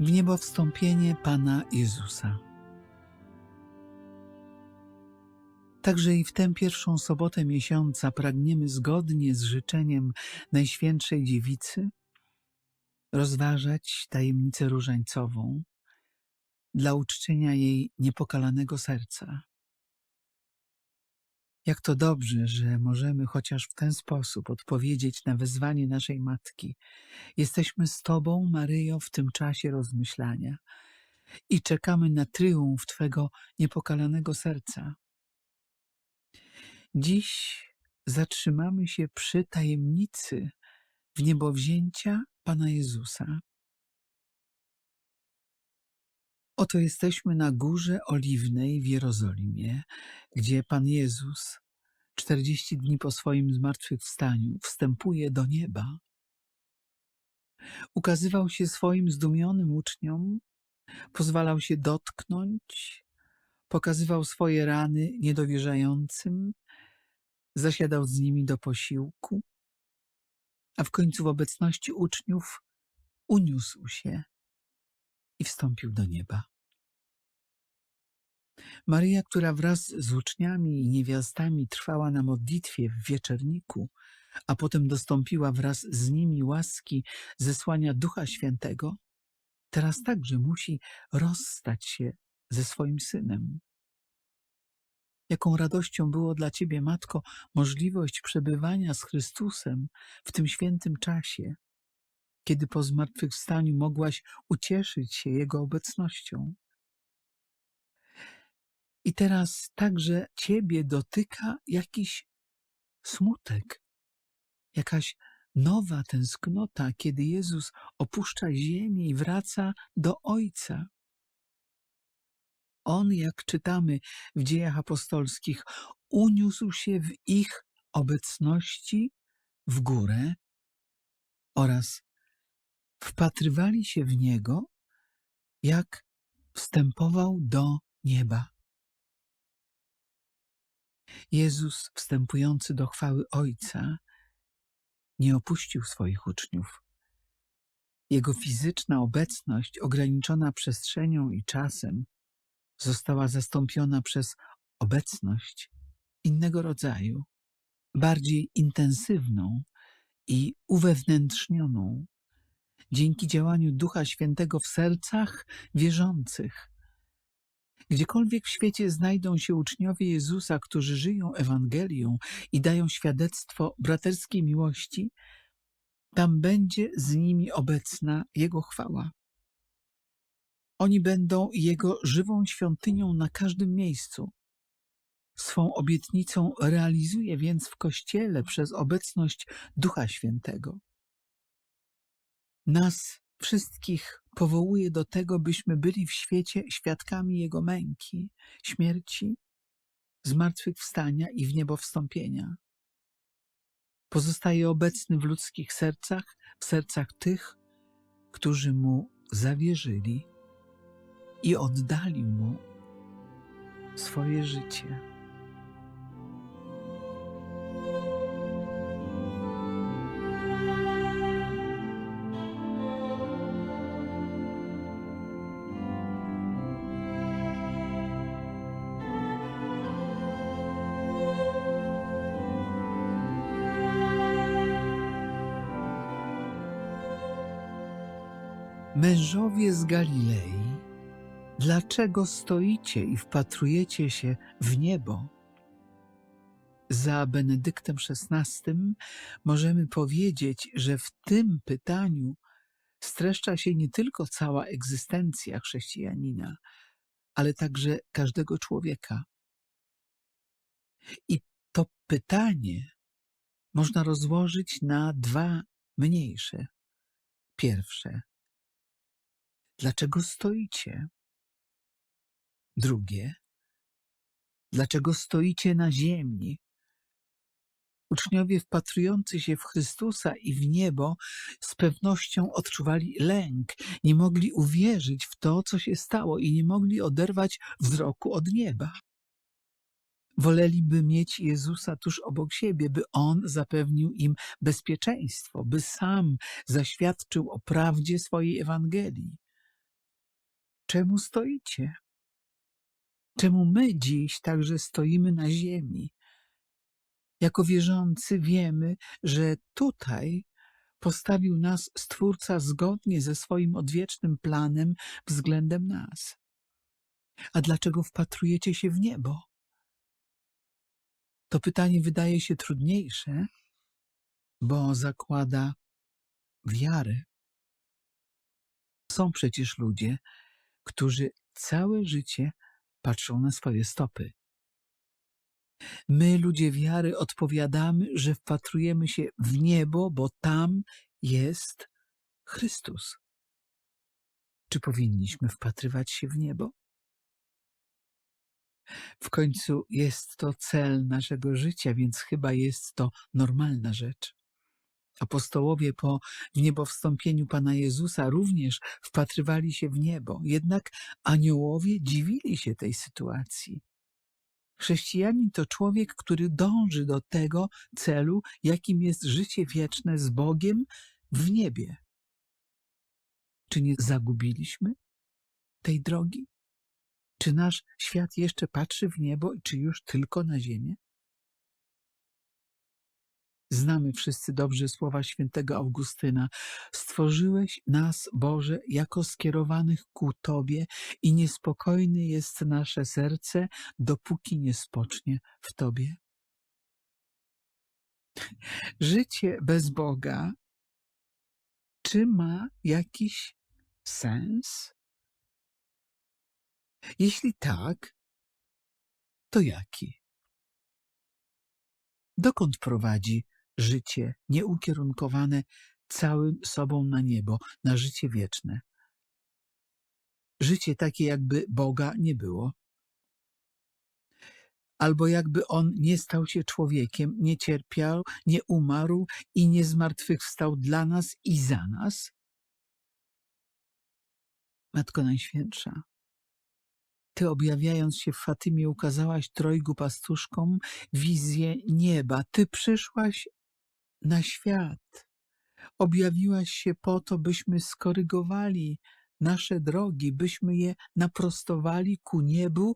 w niebo wstąpienie Pana Jezusa. Także i w tę pierwszą sobotę miesiąca pragniemy zgodnie z życzeniem Najświętszej Dziewicy rozważać tajemnicę różańcową dla uczczenia jej niepokalanego serca. Jak to dobrze, że możemy chociaż w ten sposób odpowiedzieć na wezwanie naszej Matki. Jesteśmy z Tobą, Maryjo, w tym czasie rozmyślania i czekamy na triumf Twego niepokalanego serca. Dziś zatrzymamy się przy tajemnicy wniebowzięcia Pana Jezusa. Oto jesteśmy na Górze Oliwnej w Jerozolimie, gdzie Pan Jezus, czterdzieści dni po swoim zmartwychwstaniu, wstępuje do nieba. Ukazywał się swoim zdumionym uczniom, pozwalał się dotknąć, pokazywał swoje rany niedowierzającym, zasiadał z nimi do posiłku, a w końcu w obecności uczniów uniósł się i wstąpił do nieba. Maryja, która wraz z uczniami i niewiastami trwała na modlitwie w wieczerniku, a potem dostąpiła wraz z nimi łaski zesłania Ducha Świętego, teraz także musi rozstać się ze swoim synem. Jaką radością było dla Ciebie, Matko, możliwość przebywania z Chrystusem w tym świętym czasie, kiedy po zmartwychwstaniu mogłaś ucieszyć się Jego obecnością. I teraz także Ciebie dotyka jakiś smutek, jakaś nowa tęsknota, kiedy Jezus opuszcza ziemię i wraca do Ojca. On, jak czytamy w dziejach apostolskich, uniósł się w ich obecności w górę oraz wpatrywali się w Niego, jak wstępował do nieba. Jezus, wstępujący do chwały Ojca, nie opuścił swoich uczniów. Jego fizyczna obecność, ograniczona przestrzenią i czasem, została zastąpiona przez obecność innego rodzaju, bardziej intensywną i uwewnętrznioną, dzięki działaniu Ducha Świętego w sercach wierzących. Gdziekolwiek w świecie znajdą się uczniowie Jezusa, którzy żyją Ewangelią i dają świadectwo braterskiej miłości, tam będzie z nimi obecna Jego chwała. Oni będą Jego żywą świątynią na każdym miejscu. Swą obietnicą realizuje więc w Kościele przez obecność Ducha Świętego. Nas wszystkich powołuje do tego, byśmy byli w świecie świadkami Jego męki, śmierci, zmartwychwstania i w niebo wstąpienia. Pozostaje obecny w ludzkich sercach, w sercach tych, którzy Mu zawierzyli i oddali Mu swoje życie. Mężowie z Galilei, dlaczego stoicie i wpatrujecie się w niebo? Za Benedyktem XVI możemy powiedzieć, że w tym pytaniu streszcza się nie tylko cała egzystencja chrześcijanina, ale także każdego człowieka. I to pytanie można rozłożyć na dwa mniejsze. Pierwsze, Dlaczego stoicie? Drugie, dlaczego stoicie na ziemi? Uczniowie wpatrujący się w Chrystusa i w niebo z pewnością odczuwali lęk, nie mogli uwierzyć w to, co się stało i nie mogli oderwać wzroku od nieba. Woleliby mieć Jezusa tuż obok siebie, by On zapewnił im bezpieczeństwo, by sam zaświadczył o prawdzie swojej Ewangelii. Czemu stoicie? Czemu my dziś także stoimy na ziemi? Jako wierzący wiemy, że tutaj postawił nas Stwórca zgodnie ze swoim odwiecznym planem względem nas. A dlaczego wpatrujecie się w niebo? To pytanie wydaje się trudniejsze, bo zakłada wiarę. Są przecież ludzie, którzy całe życie patrzą na swoje stopy. My, ludzie wiary, odpowiadamy, że wpatrujemy się w niebo, bo tam jest Chrystus. Czy powinniśmy wpatrywać się w niebo? W końcu jest to cel naszego życia, więc chyba jest to normalna rzecz. Apostołowie po niebowstąpieniu Pana Jezusa również wpatrywali się w niebo, jednak aniołowie dziwili się tej sytuacji. Chrześcijanin to człowiek, który dąży do tego celu, jakim jest życie wieczne z Bogiem w niebie. Czy nie zagubiliśmy tej drogi? Czy nasz świat jeszcze patrzy w niebo, czy już tylko na ziemię? Znamy wszyscy dobrze słowa świętego Augustyna. Stworzyłeś nas, Boże, jako skierowanych ku Tobie i niespokojne jest nasze serce, dopóki nie spocznie w Tobie. Życie bez Boga, czy ma jakiś sens? Jeśli tak, to jaki? Dokąd prowadzi życie nieukierunkowane całym sobą na niebo, na życie wieczne? Życie takie, jakby Boga nie było. Albo jakby on nie stał się człowiekiem, nie cierpiał, nie umarł i nie zmartwychwstał dla nas i za nas? Matko Najświętsza, ty objawiając się w Fatymie ukazałaś trojgu pastuszkom wizję nieba. Ty przyszłaś na świat. Objawiłaś się po to, byśmy skorygowali nasze drogi, byśmy je naprostowali ku niebu,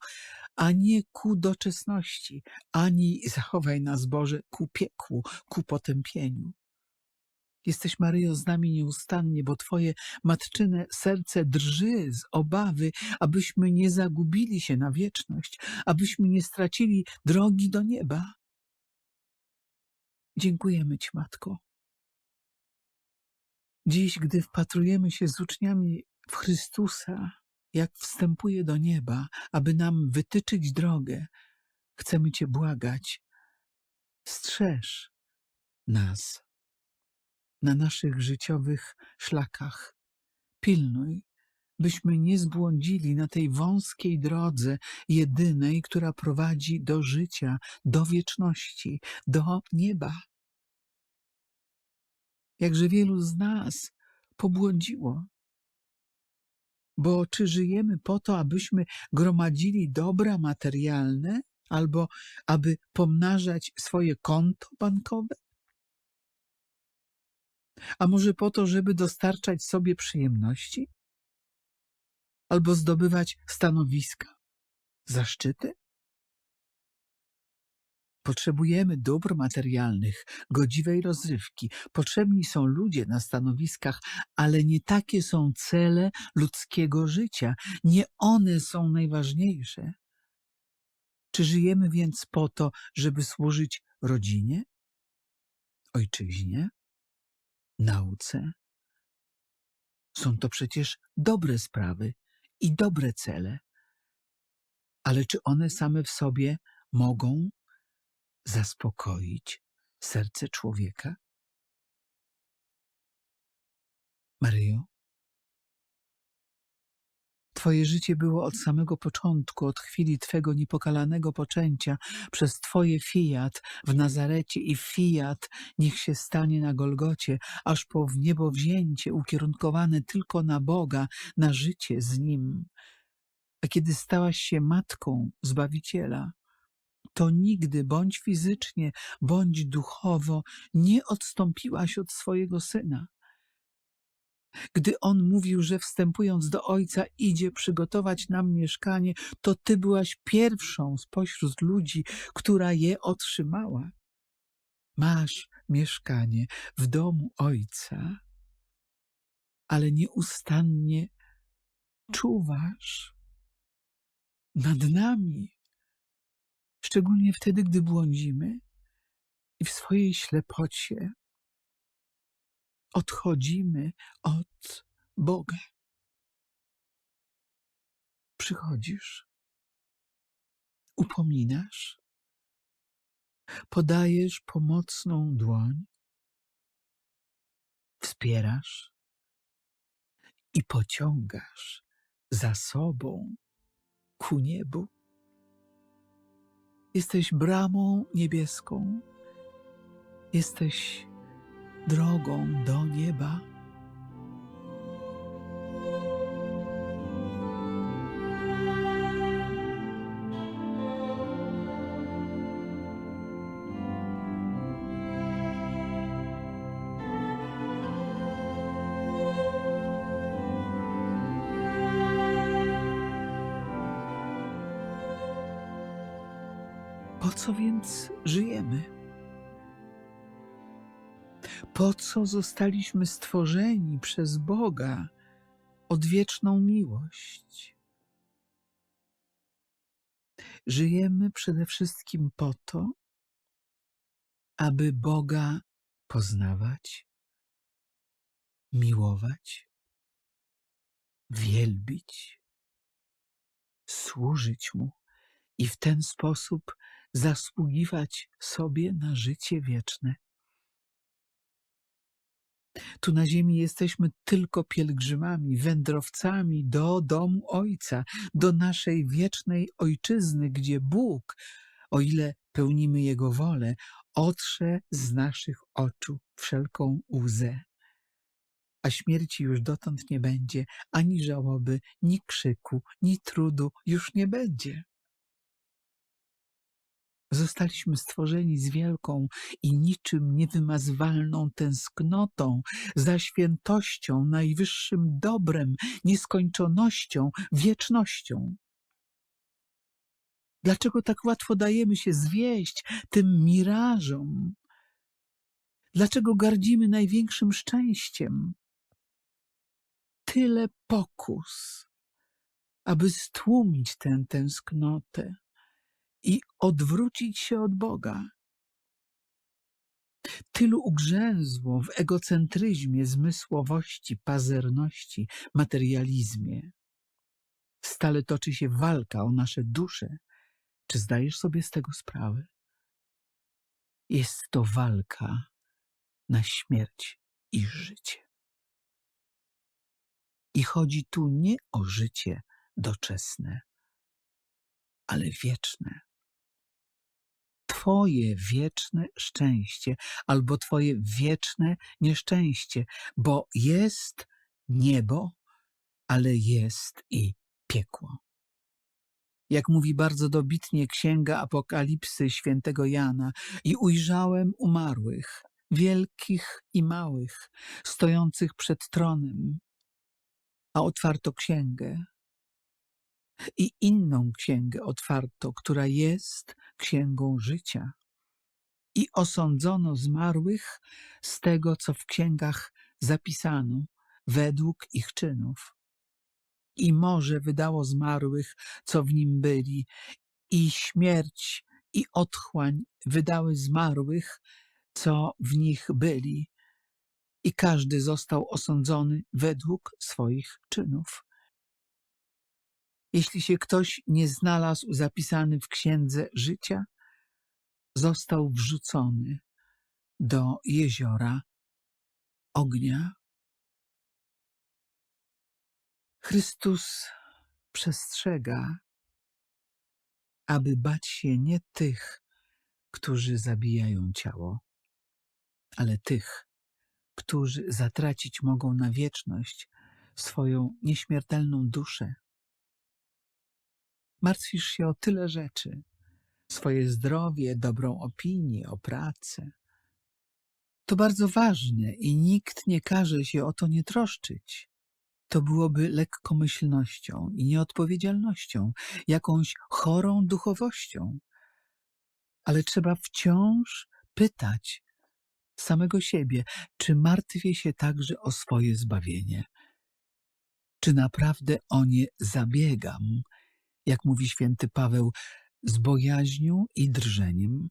a nie ku doczesności, ani zachowaj nas Boże ku piekłu, ku potępieniu. Jesteś, Maryjo, z nami nieustannie, bo Twoje matczyne serce drży z obawy, abyśmy nie zagubili się na wieczność, abyśmy nie stracili drogi do nieba. Dziękujemy Ci, Matko. Dziś, gdy wpatrujemy się z uczniami w Chrystusa, jak wstępuje do nieba, aby nam wytyczyć drogę, chcemy Cię błagać. Strzeż nas na naszych życiowych szlakach. Pilnuj, byśmy nie zbłądzili na tej wąskiej drodze, jedynej, która prowadzi do życia, do wieczności, do nieba. Jakże wielu z nas pobłądziło. Bo czy żyjemy po to, abyśmy gromadzili dobra materialne, albo aby pomnażać swoje konto bankowe? A może po to, żeby dostarczać sobie przyjemności? Albo zdobywać stanowiska, zaszczyty? Potrzebujemy dóbr materialnych, godziwej rozrywki. Potrzebni są ludzie na stanowiskach, ale nie takie są cele ludzkiego życia. Nie one są najważniejsze. Czy żyjemy więc po to, żeby służyć rodzinie, ojczyźnie, nauce? Są to przecież dobre sprawy i dobre cele. Ale czy one same w sobie mogą zaspokoić serce człowieka? Maryjo, Twoje życie było od samego początku, od chwili Twego niepokalanego poczęcia przez Twoje fiat w Nazarecie i fiat niech się stanie na Golgocie, aż po w niebo wzięcie ukierunkowane tylko na Boga, na życie z Nim. A kiedy stałaś się matką Zbawiciela, to nigdy, bądź fizycznie, bądź duchowo, nie odstąpiłaś od swojego Syna. Gdy On mówił, że wstępując do Ojca idzie przygotować nam mieszkanie, to Ty byłaś pierwszą spośród ludzi, która je otrzymała. Masz mieszkanie w domu Ojca, ale nieustannie czuwasz nad nami, szczególnie wtedy, gdy błądzimy i w swojej ślepocie odchodzimy od Boga. Przychodzisz, upominasz, podajesz pomocną dłoń, wspierasz i pociągasz za sobą ku niebu. Jesteś bramą niebieską, jesteś drogą do nieba. Po co więc żyjemy? Po co zostaliśmy stworzeni przez Boga odwieczną miłość? Żyjemy przede wszystkim po to, aby Boga poznawać, miłować, wielbić, służyć Mu i w ten sposób zasługiwać sobie na życie wieczne. Tu na ziemi jesteśmy tylko pielgrzymami, wędrowcami do domu Ojca, do naszej wiecznej Ojczyzny, gdzie Bóg, o ile pełnimy Jego wolę, otrze z naszych oczu wszelką łzę. A śmierci już dotąd nie będzie, ani żałoby, ni krzyku, ni trudu już nie będzie. Zostaliśmy stworzeni z wielką i niczym niewymazywalną tęsknotą za świętością, najwyższym dobrem, nieskończonością, wiecznością. Dlaczego tak łatwo dajemy się zwieść tym mirażom? Dlaczego gardzimy największym szczęściem? Tyle pokus, aby stłumić tę tęsknotę i odwrócić się od Boga. Tylu ugrzęzło w egocentryzmie, zmysłowości, pazerności, materializmie. Stale toczy się walka o nasze dusze. Czy zdajesz sobie z tego sprawę? Jest to walka na śmierć i życie. I chodzi tu nie o życie doczesne, ale wieczne. Twoje wieczne szczęście albo Twoje wieczne nieszczęście, bo jest niebo, ale jest i piekło. Jak mówi bardzo dobitnie Księga Apokalipsy świętego Jana, i ujrzałem umarłych, wielkich i małych, stojących przed tronem, a otwarto księgę. I inną księgę otwarto, która jest księgą życia. I osądzono zmarłych z tego, co w księgach zapisano, według ich czynów. I morze wydało zmarłych, co w nim byli, i śmierć i otchłań wydały zmarłych, co w nich byli. I każdy został osądzony według swoich czynów. Jeśli się ktoś nie znalazł zapisany w księdze życia, został wrzucony do jeziora ognia. Chrystus przestrzega, aby bać się nie tych, którzy zabijają ciało, ale tych, którzy zatracić mogą na wieczność swoją nieśmiertelną duszę. Martwisz się o tyle rzeczy: swoje zdrowie, dobrą opinię, o pracę. To bardzo ważne i nikt nie każe się o to nie troszczyć. To byłoby lekkomyślnością i nieodpowiedzialnością, jakąś chorą duchowością. Ale trzeba wciąż pytać samego siebie, czy martwię się także o swoje zbawienie? Czy naprawdę o nie zabiegam, jak mówi święty Paweł, z bojaźnią i drżeniem?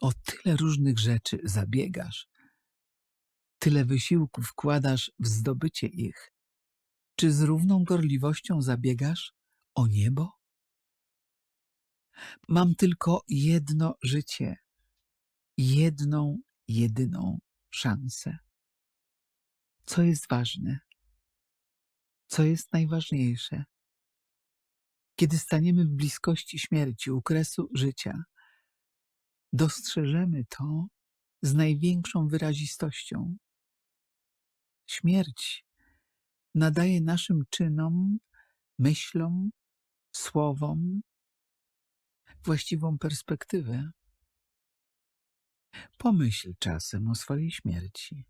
O tyle różnych rzeczy zabiegasz, tyle wysiłku wkładasz w zdobycie ich. Czy z równą gorliwością zabiegasz o niebo? Mam tylko jedno życie, jedną, jedyną szansę. Co jest ważne? Co jest najważniejsze? Kiedy staniemy w bliskości śmierci, u kresu życia, dostrzeżemy to z największą wyrazistością. Śmierć nadaje naszym czynom, myślom, słowom właściwą perspektywę. Pomyśl czasem o swojej śmierci,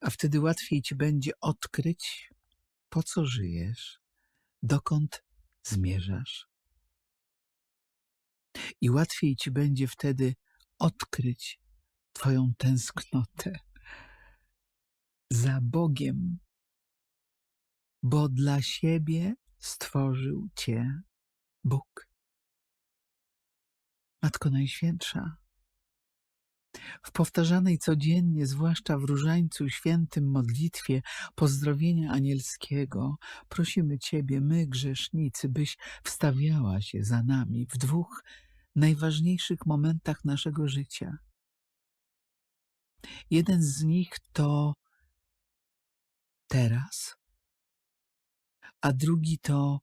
a wtedy łatwiej ci będzie odkryć, po co żyjesz, dokąd zmierzasz. I łatwiej ci będzie wtedy odkryć Twoją tęsknotę za Bogiem, bo dla siebie stworzył Cię Bóg. Matko Najświętsza, w powtarzanej codziennie, zwłaszcza w Różańcu Świętym modlitwie pozdrowienia anielskiego, prosimy Ciebie, my grzesznicy, byś wstawiała się za nami w dwóch najważniejszych momentach naszego życia. Jeden z nich to teraz, a drugi to